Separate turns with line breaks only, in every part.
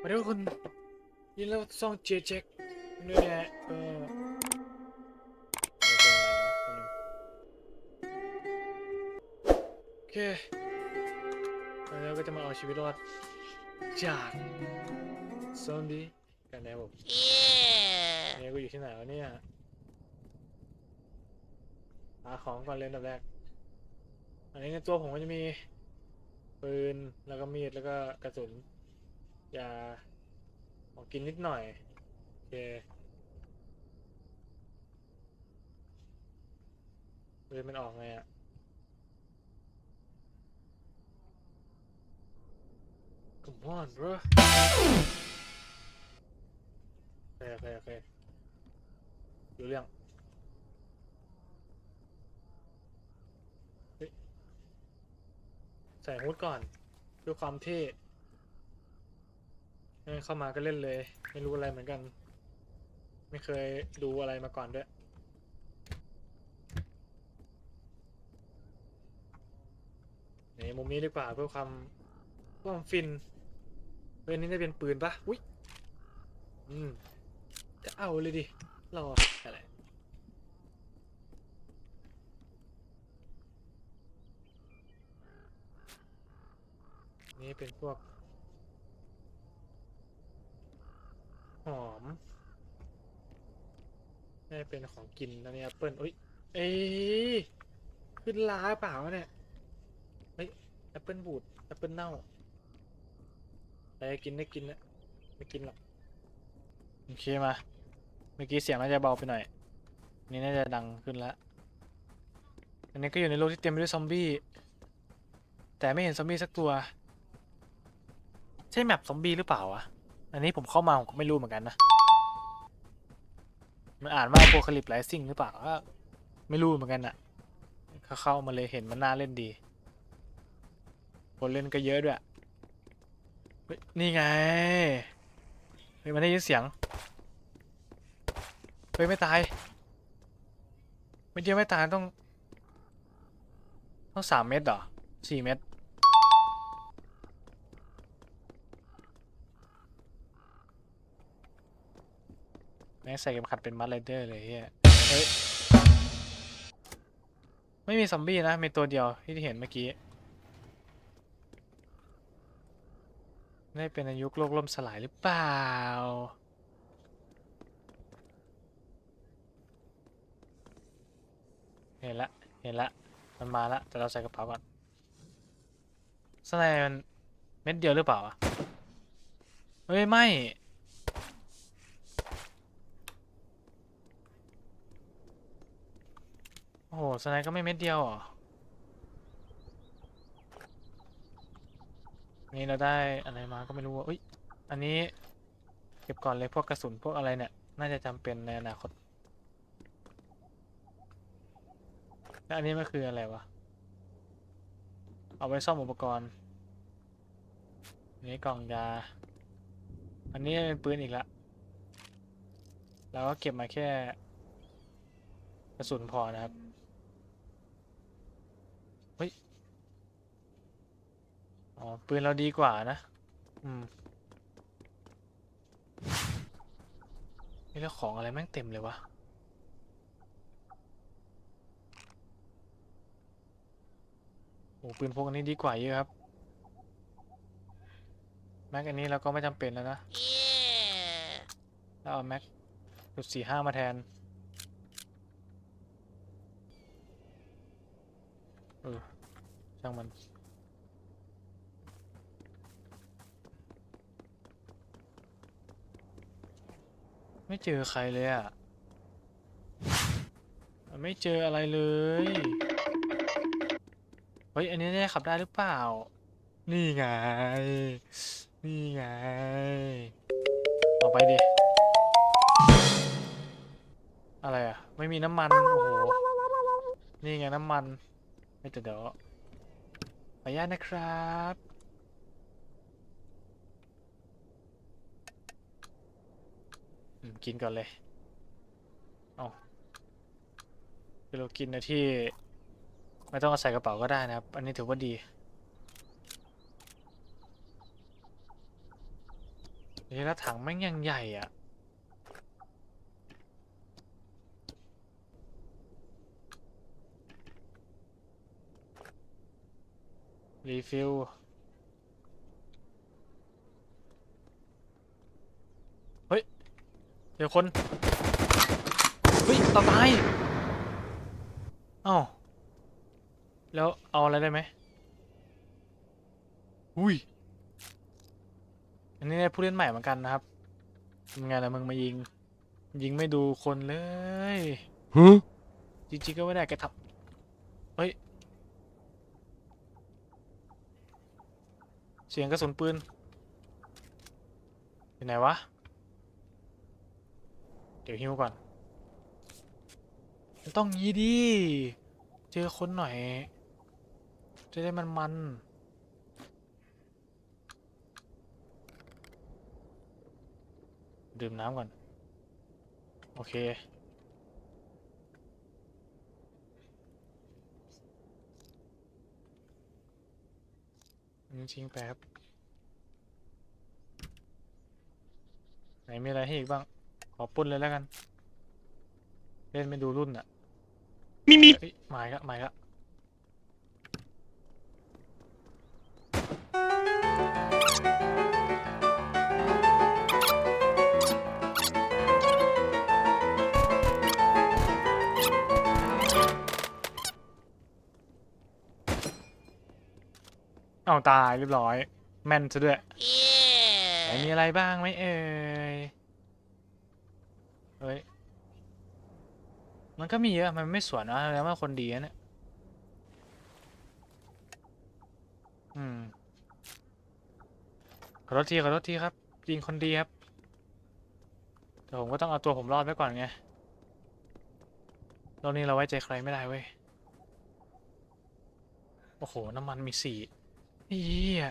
มาเดี๋ยวคุณยินแล้วซ่องเจเจ็กนี่แหละเออเอาเป็นอะไรวะแป๊บนึงโอเคแล้วก็จะมาเอาชีวิตรอดจากซอมบี้กันแล้วผม
Yeah.
เนี่ยกูอยู่ที่ไหนวะเนี่ยหาของก่อนเลยอันดับแรก อันนี้ในตัวผมก็จะมีปืนแล้วก็มีดแล้วก็กระสุน ยาขอกินนิดหน่อย โอเคปืนมันออกไงอะ Come on bro โอเคโอเคโอเครู้เรื่องใส่ฮูดก่อนเพื่อความเท่ไม่งั้น เข้ามาก็เล่นเลย ไม่รู้อะไรเหมือนกัน ไม่เคยดูอะไรมาก่อนด้วย นี่มุมนี้ดีกว่าเพื่อความเพื่อความฟินเฮ้ยอันนี้จะเป็นปืนปะอุ้ยอืมจะเอาเลยดิรออะไรนี่เป็นพวก หอมนี่เป็นของกินอันนี้แอปเปิลอุ้ยเอ้ยขึ้นลาเปล่าเนี่ยเฮ้ยแอปเปิลบูดแอปเปิลเน่าไรกินได้กินนะไม่กินหรอกโอเคมา เมื่อกี้เสียงน่าจะเบาไปหน่อย นี่น่าจะดังขึ้นแล้วอันนี้ก็อยู่ในโลกที่เต็มไปด้วยซอมบี้ แต่ไม่เห็นซอมบี้สักตัว ใช่แมปซอมบี้หรือเปล่าวะ อันนี้ผมเข้ามาผมก็ไม่รู้เหมือนกันนะ มันอ่านว่าโ o ค a ลิปไ i ซิ่งหรือเปล่าก็ไม่รู้เหมือนกันอะเขาเข้ามาเลยเห็นมันน่าเล่นดี คนเล่นก็เยอะด้วย นี่ไง เฮ้ยมันได้ยินเสียง เฮ้ยไม่ตาย ไม่เดียวไม่ตายต้อง ต้องสามเม็ดเหรอสี่เม็ดแใส่เข็มขัดเป็นมัดไรเดอร์เลยเฮียเฮ้ย ไม่มีซอมบี้นะ มีตัวเดียวที่เห็นเมื่อกี้นี่เป็นอายุโลกล่มสลายหรือเปล่า เห็นละ เห็นละ มันมาละ แต่เราใส่กระเป๋าก่อนสไนมันเม็ดเดียวหรือเปล่าอะเฮ้ย ไม่ โอ้โหสไนก็ไม่เม็ดเดียวหรอ นี่เราได้อะไรมาก็ไม่รู้ว่าอุ้ย อันนี้ เก็บก่อนเลยพวกกระสุนพวกอะไรเนี่ย น่าจะจำเป็นในอนาคต แล้วอันนี้มันคืออะไรวะ เอาไว้ซ่อมอุปกรณ์นนี้กล่องยา อันนี้เป็นปืนอีกละ เราก็เก็บมาแค่กระสุนพอนะครับ เฮ้ย อ๋อ ปืนเราดีกว่านะ อืมนี่แล้วของอะไรแม่งเต็มเลยวะ โอ้ปืนพกอันนี้ดีกว่าเยอะครับ แม็กอันนี้เราก็ไม่จำเป็นแล้วนะ
Yeah.
แล้วเอาแม็กจุดสี่ห้ามาแทน เออช่างมัน ไม่เจอใครเลยอะไม่เจออะไรเลย เฮ้ย อันนี้เนี่ยขับได้หรือเปล่า นี่ไง นี่ไงเอาไปดิ อะไรอะ ไม่มีน้ำมัน โอ้โห นี่ไงน้ำมัน ไม่แต่เดี๋ยวขออนุญาตนะครับ อืม กินก่อนเลย เอาคือเรากินนะที่ ไม่ต้องเอาใส่กระเป๋าก็ได้นะครับ อันนี้ถือว่าดีเฮ้ยแล้วถังแม่งยังใหญ่อะ รีฟิล เฮ้ย เดี๋ยวคน เฮ้ยต่อตายเอ้าแล้วเอาอะไรได้ไหมอุ้ย อันนี้ได้ผู้เล่นใหม่เหมือนกันนะครับเป็นไงล่ะมึงมายิง ยิงไม่ดูคนเลย
Huh?
จริงๆก็ไม่ได้แกทับเฮ้ย เสียงกระสุนปืนอยู่ไหนวะเดี๋ยวฮิวก่อนมันต้องงี้ดิ เจอคนหน่อย จะได้มันมันๆดื่มน้ำก่อน โอเค จริงๆแป๊บ ไหนมีอะไรให้อีกบ้าง ขอปุ้นเลยแล้วกัน เล่นไม่ดูรุ่นอะ
Me, me.
เฮ้ยหมายละหมายละเอาตายเรียบร้อย แม่นซะด้วย ไหนมี
Yeah.
อะไรบ้างไหมเอ่ย เฮ้ย มันก็มีเยอะ มันไม่สวนนะแล้วว่าคนดีนะเนี่ย อืม ขอโทษที ขอโทษทีครับ ยิงคนดีครับ แต่ผมก็ต้องเอาตัวผมรอดไว้ก่อนไงเรานี้เราไว้ใจใครไม่ได้เว้ย โอ้โห น้ำมันมีสี่เฮีย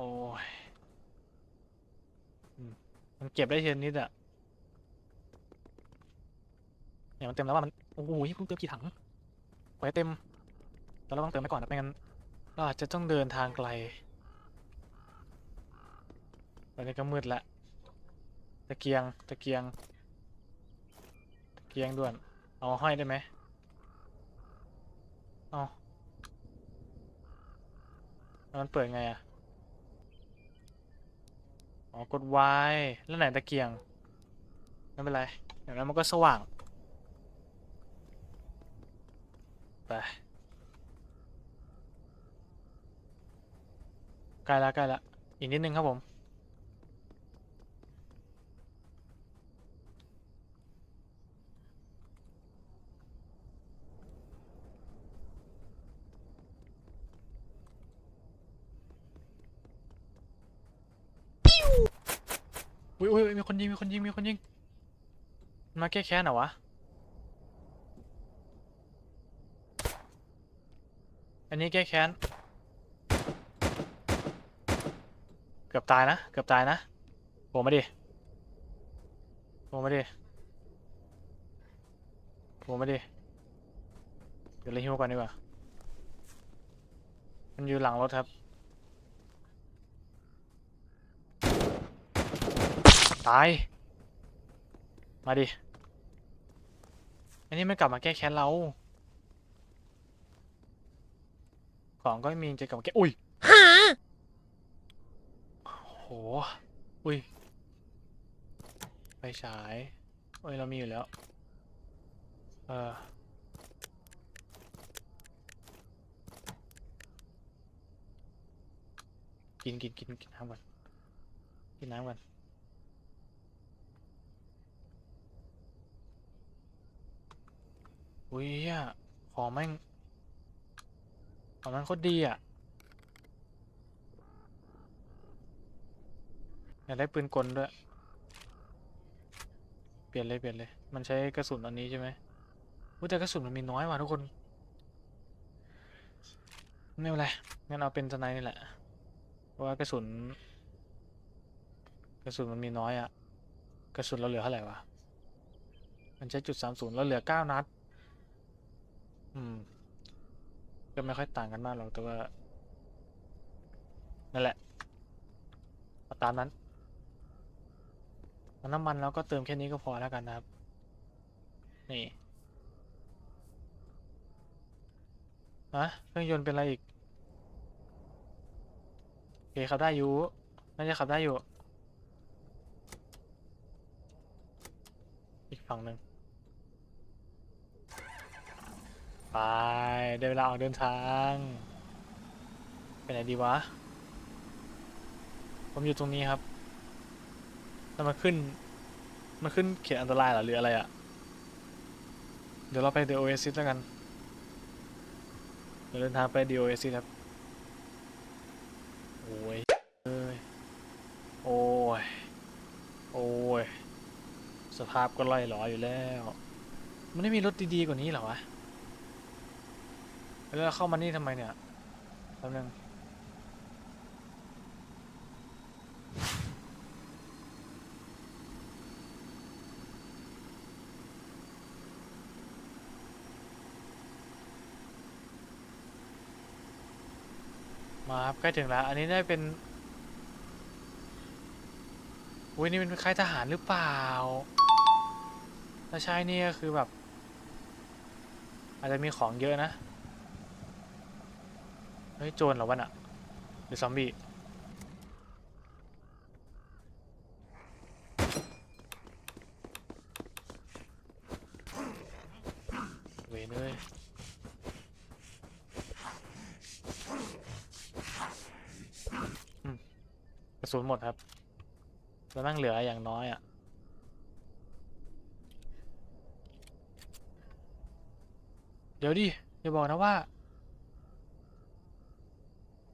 อ้ยมันเก็บได้เทียนิดอะเนี่ยมันเต็มแล้วว่ามันโอ้โหเพิ่งเติมกี่ถังไว้เต็มแต่เราต้องเติมไปก่อนนะไม่งั้นเราอาจจะต้องเดินทางไกลตอนนี้ก็มืดละตะเกียงตะเกียงตะเกียงด่วนเอาห้อยได้ไหมเอาแล้วมันเปิดไงอะ อ๋อกด Y แล้วไหนตะเกียงไม่เป็นไรอย่างนั้นมันก็สว่าง ไปใกล้ละใกล้ละอีกนิดนึงครับผม อุ้ยอุ้ยมีคนยิงมีคนยิงมีคนยิงมาแก้แค้นเหรอวะอันนี้แก้แค้นเกือบตายนะเกือบตายนะโผล่มาดิโผล่มาดิโผล่มาดิเดี๋ยวเลยฮิวก่อนดีกว่ามันอยู่หลังรถครับ ตาย มาดิ อันนี้มันกลับมาแก้แค้นเรา ของก็ไม่มีจะกลับมาแก้ อุ้ย
Huh?
โห อุ้ยไฟฉายเอ้ย เรามีอยู่แล้ว เออกินกินกินกินน้ำก่อนกินน้ำก่อน อุ้ยอะของแม่งของมันโคตรดีอะอยากได้ปืนกลด้วย เปลี่ยนเลยเปลี่ยนเลย มันใช้กระสุนอันนี้ใช่ไหมอุ๊ยแต่กระสุนมันมีน้อยว่ะทุกคน ไม่เป็นไร งั้นเอาเป็นสไนนี่แหละ เพราะว่ากระสุน กระสุนมันมีน้อยอะกระสุนเราเหลือเท่าไหร่วะ มันใช้จุดสามศูนย์เราเหลือเก้านัด อืม ก็ไม่ค่อยต่างกันมากหรอกแต่ว่า นั่นแหละเอาตามนั้นเอาน้ำมันแล้วก็เติมแค่นี้ก็พอแล้วกันนะครับ นี่ฮะเครื่องยนต์เป็นอะไรอีกโอเคขับได้อยู่น่าจะขับได้อยู่ อีกฝั่งหนึ่ง ไปได้เวลาออกเดินทางไปไหนดีวะ ผมอยู่ตรงนี้ครับ แล้วมันขึ้น มันขึ้นเขียนอันตรายเหรอหรืออะไรอะ่ะ เดี๋ยวเราไปเดโอเอซิสแล้วกัน เดี๋ยวเดินทางไปเดโอเอซิสครับ โอ้ยเอ้ย โอ้ย โอ้ย สภาพก็ล่อยหลออยู่แล้ว มันไม่มีรถดีๆกว่านี้หรอวะ แล้วเราเข้ามานี่ทำไมเนี่ยแป๊บนึงมาครับใกล้ถึงแล้ว อันนี้ได้เป็นอุ้ยนี่เป็นค่ายทหารหรือเปล่า ถ้าใช่นี่ก็คือแบบ อาจจะมีของเยอะนะ เฮ้ยโจรเหรอวะน่ะหรือซอมบี้เวยเลยอืมกระสุนหมดครับ แล้วนั่งเหลืออย่างน้อยอะเดี๋ยวดิอย่าบอกนะว่า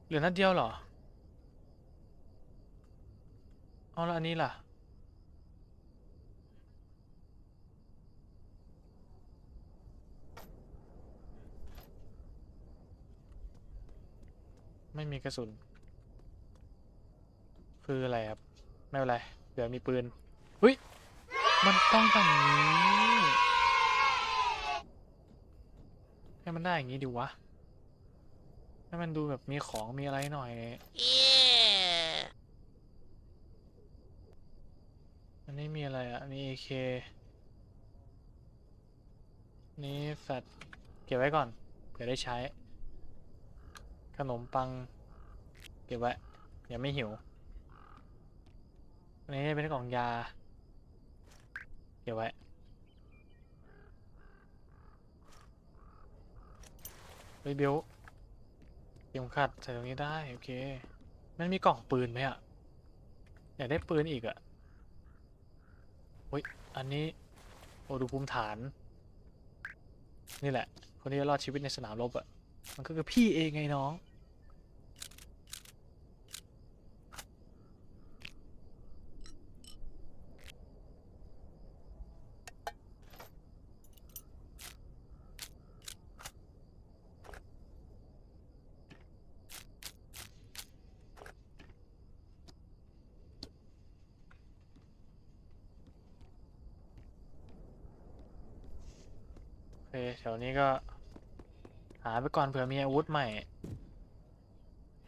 เหลือนัดเดียวเหรอ เอาแล้วอันนี้ล่ะ ไม่มีกระสุน คืออะไรครับ ไม่เป็นไร เดี๋ยวมีปืนเฮ้ย มันต้องแบบนี้ ให้มันได้อย่างนี้ดิวะ ให้มันดูแบบมีของมีอะไรหน่อย
Yeah.
อันนี้มีอะไรอะ มี AK นี่แฟตเก็บไว้ก่อนเผื่อได้ใช้ ขนมปัง เก็บไว้ยังไม่หิว อันนี้เป็นกล่องยา เก็บไว้เฮ้ยเบลเข็มขัดใส่ตรงนี้ได้ โอเค มันมีกล่องปืนไหมอะอยากได้ปืนอีกอะอุ้ย อันนี้โอ้ดูภูมิฐาน นี่แหละ คนที่รอดชีวิตในสนามรบอะมันก็คือพี่เองไงน้อง วนี้ก็ หาไปก่อนเผื่อมีอาวุธใหม่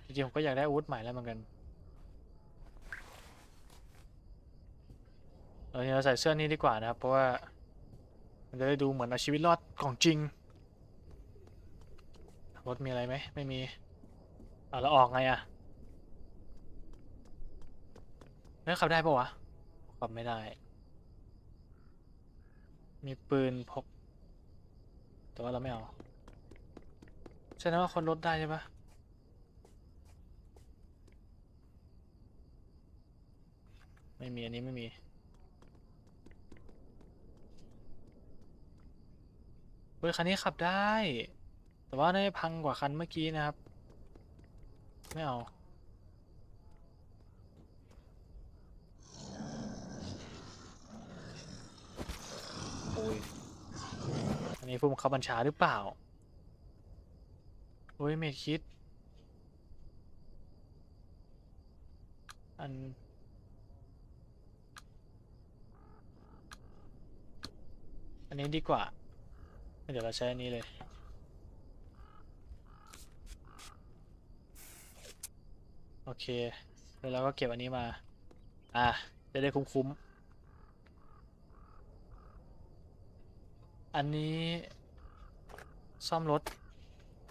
จริงๆผมก็อยากได้อาวุธใหม่แล้วเหมือนกันเออเราใส่เสื้อนี้ดีกว่านะครับ เพราะว่า มันจะได้ดูเหมือนเอาชีวิตรอดของจริง รถมีอะไรไหม ไม่มีอะแล้วออกไงอะแล้วขับได้ปะวะ ขับไม่ได้ มีปืนพก แต่ว่าเราไม่เอาแสดงว่าคนลดได้ใช่ปะไม่มีอันนี้ไม่มี เฮ้ยคันนี้ขับได้ แต่ว่าน่าจะพังกว่าคันเมื่อกี้นะครับ ไม่เอาโอ้ย นี่ผู้บังคับบัญชาหรือเปล่า โอ้ยเมดคิด อัน อันนี้ดีกว่า เดี๋ยวเราใช้อันนี้เลยโอเค แล้วเราก็เก็บอันนี้มา อะ จะได้คุ้มๆ อันนี้ซ่อมรถ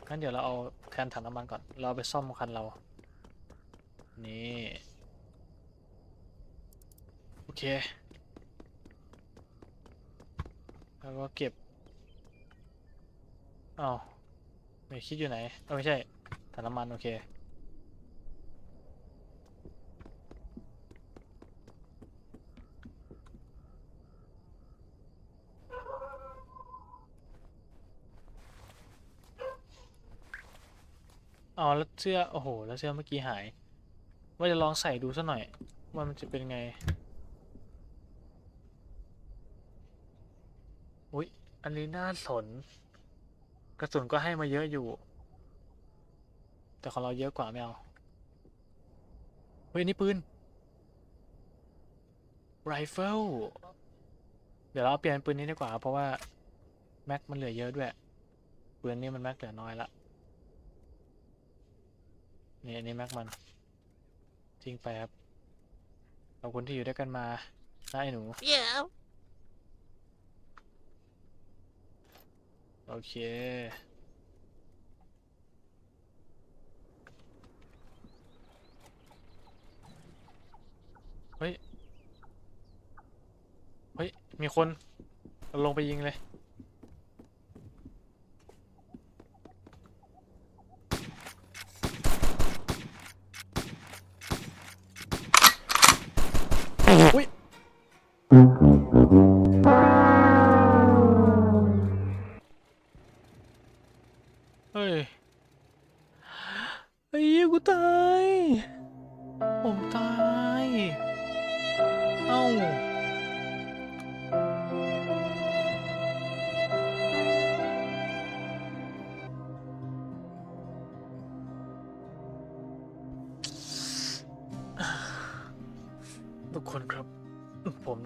งั้นเดี๋ยวเราเอาแทนถังน้ำมันก่อน เราไปซ่อมคันเรา นี่ โอเค แล้วก็เก็บอ้าวไม่คิดอยู่ไหน เออไม่ใช่ถังน้ำมัน โอเค อ๋อแล้ว เสื้อโอ้โห แล้วเสื้อเมื่อกี้หาย ว่าจะลองใส่ดูสักหน่อย ว่ามันจะเป็นไงอุ๊ยอันนี้น่าสน กระสุนก็ให้มาเยอะอยู่ แต่ของเราเยอะกว่าไม่เอาเฮ้ยนี่ปืนไรเฟิลเดี๋ยวเราเอาเปลี่ยนเป็นปืนนี้ดีกว่า เพราะว่า แม็กมันเหลือเยอะด้วย ปืนนี้มันแม็กเหลือน้อยละ นี่อันนี้แม็กมัน ทิ้งไปครับ ขอบคุณที่อยู่ด้วยกันมานะไอ้หนู
เดี๋ยว
โอเค เฮ้ย เฮ้ย มีคน เราลงไปยิงเลยอุ้ย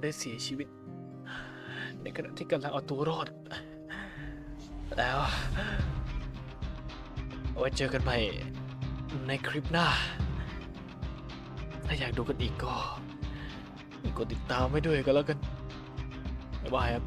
ได้เสียชีวิต ในขณะที่กำลังเอาตัวรอด แล้วเอาไว้เจอกันใหม่ในคลิปหน้า ถ้าอยากดูกันอีกก็ กดติดตามไว้ด้วยกันแล้วกัน บ๊ายบายครับ